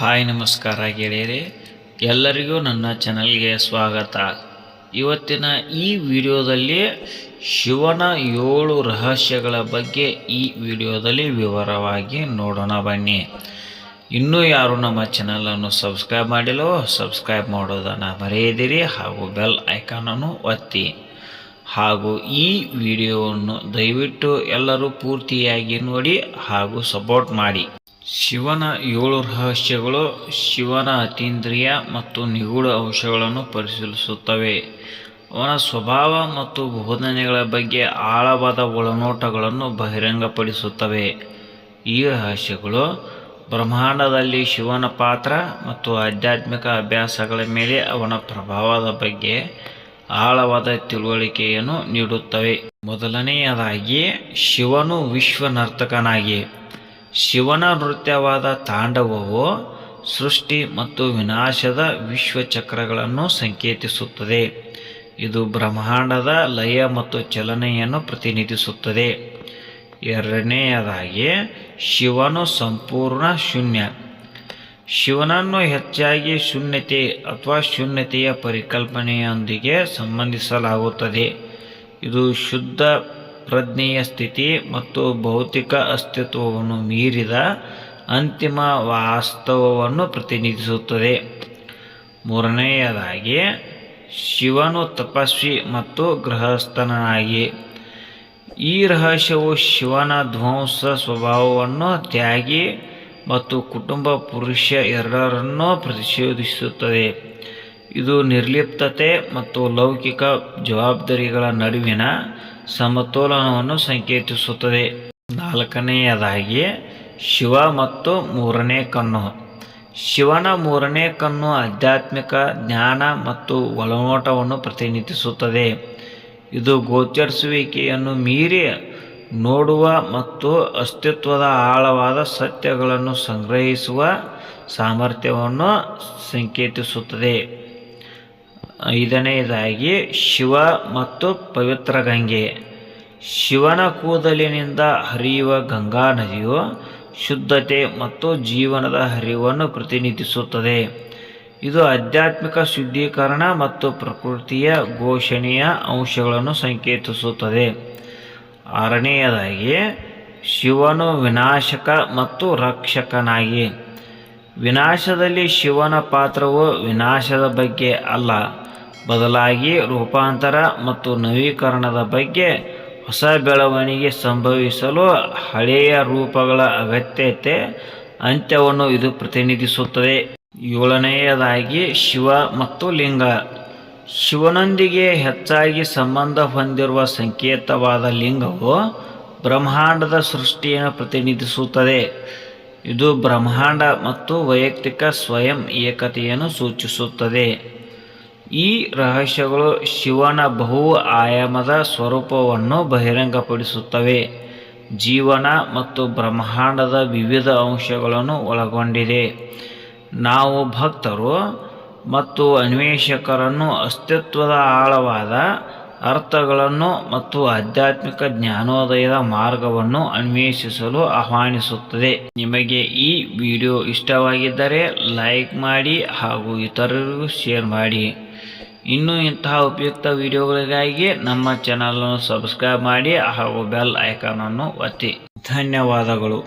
Hi ನಮಸ್ಕಾರ ಗೆಳೆಯರೆ, ಎಲ್ಲರಿಗೂ ನನ್ನ ಚಾನಲ್ಗೆ ಸ್ವಾಗತ. ಇವತ್ತಿನ ಈ ವಿಡಿಯೋದಲ್ಲಿ ಶಿವನ ಏಳು ರಹಸ್ಯಗಳ ಬಗ್ಗೆ ಈ ವಿಡಿಯೋದಲ್ಲಿ ವಿವರವಾಗಿ ನೋಡೋಣ ಬನ್ನಿ. ಇನ್ನೂ ಯಾರು ನಮ್ಮ ಚಾನಲನ್ನು ಸಬ್ಸ್ಕ್ರೈಬ್ ಮಾಡಿಲ್ಲೋ, ಸಬ್ಸ್ಕ್ರೈಬ್ ಮಾಡೋದನ್ನು ಮರೆಯದಿರಿ ಹಾಗೂ ಬೆಲ್ ಐಕಾನನ್ನು ಒತ್ತಿ. ಹಾಗೂ ಈ ವಿಡಿಯೋವನ್ನು ದಯವಿಟ್ಟು ಎಲ್ಲರೂ ಪೂರ್ತಿಯಾಗಿ ನೋಡಿ ಹಾಗೂ ಸಪೋರ್ಟ್ ಮಾಡಿ. ಶಿವನ ಏಳು ರಹಸ್ಯಗಳು ಶಿವನ ಅತೀಂದ್ರಿಯ ಮತ್ತು ನಿಗೂಢ ಅಂಶಗಳನ್ನು ಪರಿಶೀಲಿಸುತ್ತವೆ. ಅವನ ಸ್ವಭಾವ ಮತ್ತು ಬೋಧನೆಗಳ ಬಗ್ಗೆ ಆಳವಾದ ಒಳನೋಟಗಳನ್ನು ಬಹಿರಂಗಪಡಿಸುತ್ತವೆ. ಈ ರಹಸ್ಯಗಳು ಬ್ರಹ್ಮಾಂಡದಲ್ಲಿ ಶಿವನ ಪಾತ್ರ ಮತ್ತು ಆಧ್ಯಾತ್ಮಿಕ ಅಭ್ಯಾಸಗಳ ಮೇಲೆ ಅವನ ಪ್ರಭಾವದ ಬಗ್ಗೆ ಆಳವಾದ ತಿಳುವಳಿಕೆಯನ್ನು ನೀಡುತ್ತವೆ. ಮೊದಲನೆಯದಾಗಿ ಶಿವನು ವಿಶ್ವ ನರ್ತಕನಾಗಿ ಶಿವನ ನೃತ್ಯವಾದ ತಾಂಡವವು ಸೃಷ್ಟಿ ಮತ್ತು ವಿನಾಶದ ವಿಶ್ವಚಕ್ರಗಳನ್ನು ಸಂಕೇತಿಸುತ್ತದೆ. ಇದು ಬ್ರಹ್ಮಾಂಡದ ಲಯ ಮತ್ತು ಚಲನೆಯನ್ನು ಪ್ರತಿನಿಧಿಸುತ್ತದೆ. ಎರಡನೆಯದಾಗಿ, ಶಿವನು ಸಂಪೂರ್ಣ ಶೂನ್ಯ. ಶಿವನನ್ನು ಹೆಚ್ಚಾಗಿ ಶೂನ್ಯತೆ ಅಥವಾ ಶೂನ್ಯತೆಯ ಪರಿಕಲ್ಪನೆಯೊಂದಿಗೆ ಸಂಬಂಧಿಸಲಾಗುತ್ತದೆ. ಇದು ಶುದ್ಧ ಪ್ರಜ್ಞೆಯ ಸ್ಥಿತಿ ಮತ್ತು ಭೌತಿಕ ಅಸ್ತಿತ್ವವನ್ನು ಮೀರಿದ ಅಂತಿಮ ವಾಸ್ತವವನ್ನು ಪ್ರತಿನಿಧಿಸುತ್ತದೆ. ಮೂರನೆಯದಾಗಿ, ಶಿವನು ತಪಸ್ವಿ ಮತ್ತು ಗೃಹಸ್ಥನಾಗಿ. ಈ ರಹಸ್ಯವು ಶಿವನ ಧ್ವಂಸ ಸ್ವಭಾವವನ್ನು ತ್ಯಾಗಿ ಮತ್ತು ಕುಟುಂಬ ಪುರುಷ ಎರಡರನ್ನೂ ಪ್ರತಿಷೇಧಿಸುತ್ತದೆ. ಇದು ನಿರ್ಲಿಪ್ತತೆ ಮತ್ತು ಲೌಕಿಕ ಜವಾಬ್ದಾರಿಗಳ ನಡುವಿನ ಸಮತೋಲನವನ್ನು ಸಂಕೇತಿಸುತ್ತದೆ. ನಾಲ್ಕನೆಯದಾಗಿ, ಶಿವ ಮತ್ತು ಮೂರನೇ ಕಣ್ಣು. ಶಿವನ ಮೂರನೇ ಕಣ್ಣು ಆಧ್ಯಾತ್ಮಿಕ ಜ್ಞಾನ ಮತ್ತು ಒಳನೋಟವನ್ನು ಪ್ರತಿನಿಧಿಸುತ್ತದೆ. ಇದು ಗೋಚರಿಸುವಿಕೆಯನ್ನು ಮೀರಿ ನೋಡುವ ಮತ್ತು ಅಸ್ತಿತ್ವದ ಆಳವಾದ ಸತ್ಯಗಳನ್ನು ಸಂಗ್ರಹಿಸುವ ಸಾಮರ್ಥ್ಯವನ್ನು ಸಂಕೇತಿಸುತ್ತದೆ. ಐದನೆಯದಾಗಿ ಶಿವ ಮತ್ತು ಪವಿತ್ರ ಗಂಗೆ. ಶಿವನ ಕೂದಲಿನಿಂದ ಹರಿಯುವ ಗಂಗಾ ನದಿಯು ಶುದ್ಧತೆ ಮತ್ತು ಜೀವನದ ಹರಿವನ್ನು ಪ್ರತಿನಿಧಿಸುತ್ತದೆ. ಇದು ಆಧ್ಯಾತ್ಮಿಕ ಶುದ್ಧೀಕರಣ ಮತ್ತು ಪ್ರಕೃತಿಯ ಘೋಷಣೆಯ ಅಂಶಗಳನ್ನು ಸಂಕೇತಿಸುತ್ತದೆ. ಆರನೆಯದಾಗಿ, ಶಿವನು ವಿನಾಶಕ ಮತ್ತು ರಕ್ಷಕನಾಗಿ. ವಿನಾಶದಲ್ಲಿ ಶಿವನ ಪಾತ್ರವು ವಿನಾಶದ ಬಗ್ಗೆ ಅಲ್ಲ. ಬದಲಾಗಿ ರೂಪಾಂತರ ಮತ್ತು ನವೀಕರಣದ ಬಗ್ಗೆ ಹೊಸ ಬೆಳವಣಿಗೆ ಸಂಭವಿಸಲು ಹಳೆಯ ರೂಪಗಳ ಅಗತ್ಯತೆ ಅಂತ್ಯವನ್ನು ಇದು ಪ್ರತಿನಿಧಿಸುತ್ತದೆ. ಏಳನೆಯದಾಗಿ ಶಿವ ಮತ್ತು ಲಿಂಗ. ಶಿವನೊಂದಿಗೆ ಹೆಚ್ಚಾಗಿ ಸಂಬಂಧ ಹೊಂದಿರುವ ಸಂಕೇತವಾದ ಲಿಂಗವು ಬ್ರಹ್ಮಾಂಡದ ಸೃಷ್ಟಿಯನ್ನು ಪ್ರತಿನಿಧಿಸುತ್ತದೆ. ಇದು ಬ್ರಹ್ಮಾಂಡ ಮತ್ತು ವೈಯಕ್ತಿಕ ಸ್ವಯಂ ಏಕತೆಯನ್ನು ಸೂಚಿಸುತ್ತದೆ. ಈ ರಹಸ್ಯಗಳು ಶಿವನ ಬಹು ಆಯಾಮದ ಸ್ವರೂಪವನ್ನು ಬಹಿರಂಗಪಡಿಸುತ್ತವೆ. ಜೀವನ ಮತ್ತು ಬ್ರಹ್ಮಾಂಡದ ವಿವಿಧ ಅಂಶಗಳನ್ನು ಒಳಗೊಂಡಿದೆ. ನಾವು ಭಕ್ತರು ಮತ್ತು ಅನ್ವೇಷಕರನ್ನು ಅಸ್ತಿತ್ವದ ಆಳವಾದ ಅರ್ಥಗಳನ್ನು ಮತ್ತು ಆಧ್ಯಾತ್ಮಿಕ ಜ್ಞಾನೋದಯದ ಮಾರ್ಗವನ್ನು ಅನ್ವೇಷಿಸಲು ಆಹ್ವಾನಿಸುತ್ತದೆ. ನಿಮಗೆ ಈ ವಿಡಿಯೋ ಇಷ್ಟವಾಗಿದ್ದರೆ ಲೈಕ್ ಮಾಡಿ ಹಾಗೂ ಇತರರಿಗೂ ಶೇರ್ ಮಾಡಿ. ಇನ್ನೂ ಇಂತಹ ಉಪಯುಕ್ತ ವಿಡಿಯೋಗಳಿಗಾಗಿ ನಮ್ಮ ಚಾನಲನ್ನು ಸಬ್ಸ್ಕ್ರೈಬ್ ಮಾಡಿ ಹಾಗೂ ಬೆಲ್ ಐಕಾನನ್ನು ಒತ್ತಿ. ಧನ್ಯವಾದಗಳು.